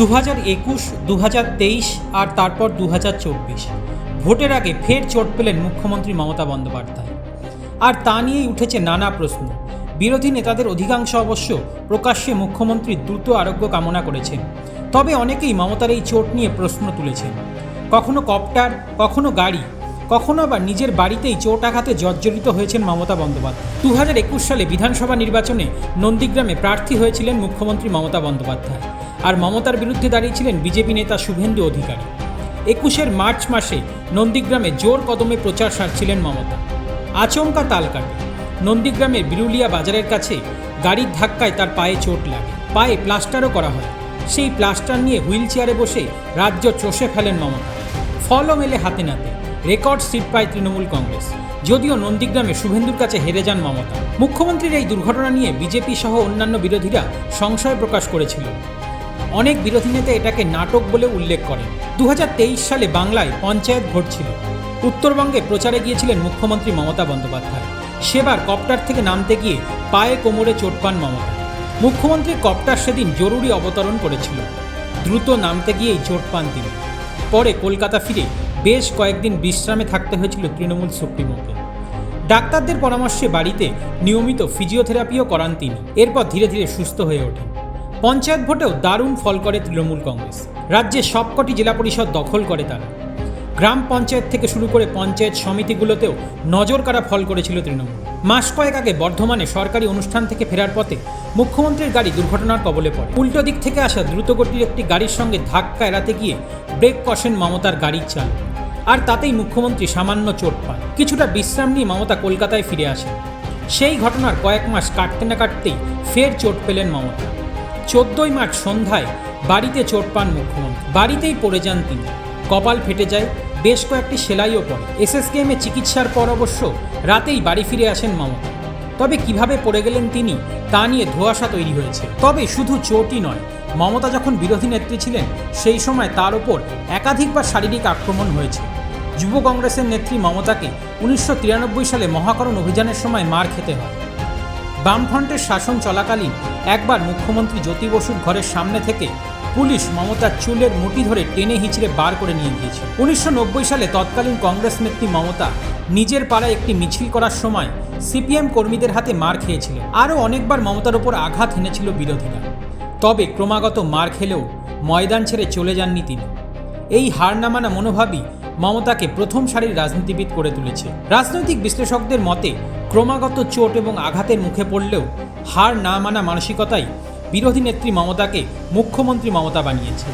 দু হাজার একুশ দু হাজার তেইশ আর তারপর দু হাজার চব্বিশ। ভোটের আগে ফের চোট পেলেন মুখ্যমন্ত্রী মমতা বন্দ্যোপাধ্যায়। আর তা নিয়েই উঠেছে নানা প্রশ্ন। বিরোধী নেতাদের অধিকাংশ অবশ্য প্রকাশ্যে মুখ্যমন্ত্রীর দ্রুত আরোগ্য কামনা করেছেন। তবে অনেকেই মমতার এই চোট নিয়ে প্রশ্ন তুলেছেন। কখনো কপ্টার, কখনো গাড়ি, কখনো আবার নিজের বাড়িতেই চোট আঘাতে জর্জরিত হয়েছেন মমতা বন্দ্যোপাধ্যায়। দু হাজার একুশ সালে বিধানসভা নির্বাচনে নন্দীগ্রামে প্রার্থী হয়েছিলেন মুখ্যমন্ত্রী মমতা বন্দ্যোপাধ্যায়। আর মমতার বিরুদ্ধে দাঁড়িয়েছিলেন বিজেপি নেতা শুভেন্দু অধিকারী। একুশের মার্চ মাসে নন্দীগ্রামে জোর কদমে প্রচার সারছিলেন মমতা। আচমকা তাল কাটে। নন্দীগ্রামের বিরুলিয়া বাজারের কাছে গাড়ির ধাক্কায় তার পায়ে চোট লাগে। পায়ে প্লাস্টারও করা হয়। সেই প্লাস্টার নিয়ে হুইল চেয়ারে বসে রাজ্য চষে ফেলেন মমতা। ফলও মেলে হাতে নাতে। রেকর্ড সিট পায় তৃণমূল কংগ্রেস। যদিও নন্দীগ্রামে শুভেন্দুর কাছে হেরে যান মমতা। মুখ্যমন্ত্রীর এই দুর্ঘটনা নিয়ে বিজেপি সহ অন্যান্য বিরোধীরা সংশয় প্রকাশ করেছিল। অনেক বিরোধী নেতা এটাকে নাটক বলে উল্লেখ করেন। দু হাজার তেইশ সালে বাংলায় পঞ্চায়েত ভোট ছিল। উত্তরবঙ্গে প্রচারে গিয়েছিলেন মুখ্যমন্ত্রী মমতা বন্দ্যোপাধ্যায়। সেবার কপ্টার থেকে নামতে গিয়ে পায়ে কোমরে চোট পান মমতা। মুখ্যমন্ত্রী কপ্টার সেদিন জরুরি অবতরণ করেছিল। দ্রুত নামতে গিয়েই চোট পান তিনি। পরে কলকাতা ফিরে বেশ কয়েকদিন বিশ্রামে থাকতে হয়েছিল তৃণমূল সুপ্রিমোকে ডাক্তারদের পরামর্শে বাড়িতে নিয়মিত ফিজিওথেরাপিও করান তিনি। এরপর ধীরে ধীরে সুস্থ হয়ে ওঠেন। পঞ্চায়েত ভোটেও দারুণ ফল করে তৃণমূল কংগ্রেস। রাজ্যের সবকটি জেলা পরিষদ দখল করে তারা। গ্রাম পঞ্চায়েত থেকে শুরু করে পঞ্চায়েত সমিতিগুলোতেও নজর কাড়া ফল করেছিল তৃণমূল। মাস কয়েক আগে বর্ধমানে সরকারি অনুষ্ঠান থেকে ফেরার পথে মুখ্যমন্ত্রীর গাড়ি দুর্ঘটনার কবলে পড়ে। উল্টো দিক থেকে আসা দ্রুতগতির একটি গাড়ির সঙ্গে ধাক্কা এড়াতে গিয়ে ব্রেক কষেন মমতার গাড়ির চালক আর তাতেই মুখ্যমন্ত্রী সামান্য চোট পান। কিছুটা বিশ্রাম নিয়ে মমতা কলকাতায় ফিরে আসেন। সেই ঘটনার কয়েক মাস কাটতে না কাটতেই ফের চোট পেলেন মমতা। চোদ্দই মার্চ সন্ধ্যায় বাড়িতে চোট পান মুখ্যমন্ত্রী। বাড়িতেই পড়ে যান তিনি। কপাল ফেটে যায়, বেশ কয়েকটি সেলাইও পড়ে। এসএসকেএমে চিকিৎসার পর অবশ্য রাতেই বাড়ি ফিরে আসেন মমতা। তবে কীভাবে পড়ে গেলেন তিনি, তা নিয়ে ধোঁয়াশা তৈরি হয়েছে। তবে শুধু চোটই নয়, মমতা যখন বিরোধী নেত্রী ছিলেন, সেই সময় তার ওপর একাধিকবার শারীরিক আক্রমণ হয়েছে। যুব কংগ্রেসের নেত্রী মমতাকে উনিশশো তিরানব্বই সালে মহাকরণ অভিযানের সময় মার খেতে হয়। বামফ্রন্টের শাসন চলাকালীন একবার মুখ্যমন্ত্রী জ্যোতি বসুর ঘরের সামনে থেকে পুলিশ মমতার চুলের মুঠি ধরে টেনে হিঁচড়ে বার করে নিয়ে গিয়েছে। উনিশশো নব্বই সালে তৎকালীন কংগ্রেস নেত্রী মমতা নিজের পাড়ায় একটি মিছিল করার সময় সিপিএম কর্মীদের হাতে মার খেয়েছিলেন। আরও অনেকবার মমতার ওপর আঘাত হেনেছিল বিরোধীরা। তবে ক্রমাগত মার খেলেও ময়দান ছেড়ে চলে যাননি তিনি। এই হার না মানা মনোভাবই মমতাকে প্রথম সারির রাজনীতিবিদ করে তুলেছে। রাজনৈতিক বিশ্লেষকদের মতে ক্রমাগত চোট এবং আঘাতের মুখে পড়লেও হার না মানা মানসিকতাই বিরোধী নেত্রী মমতাকে মুখ্যমন্ত্রী মমতা বানিয়েছে।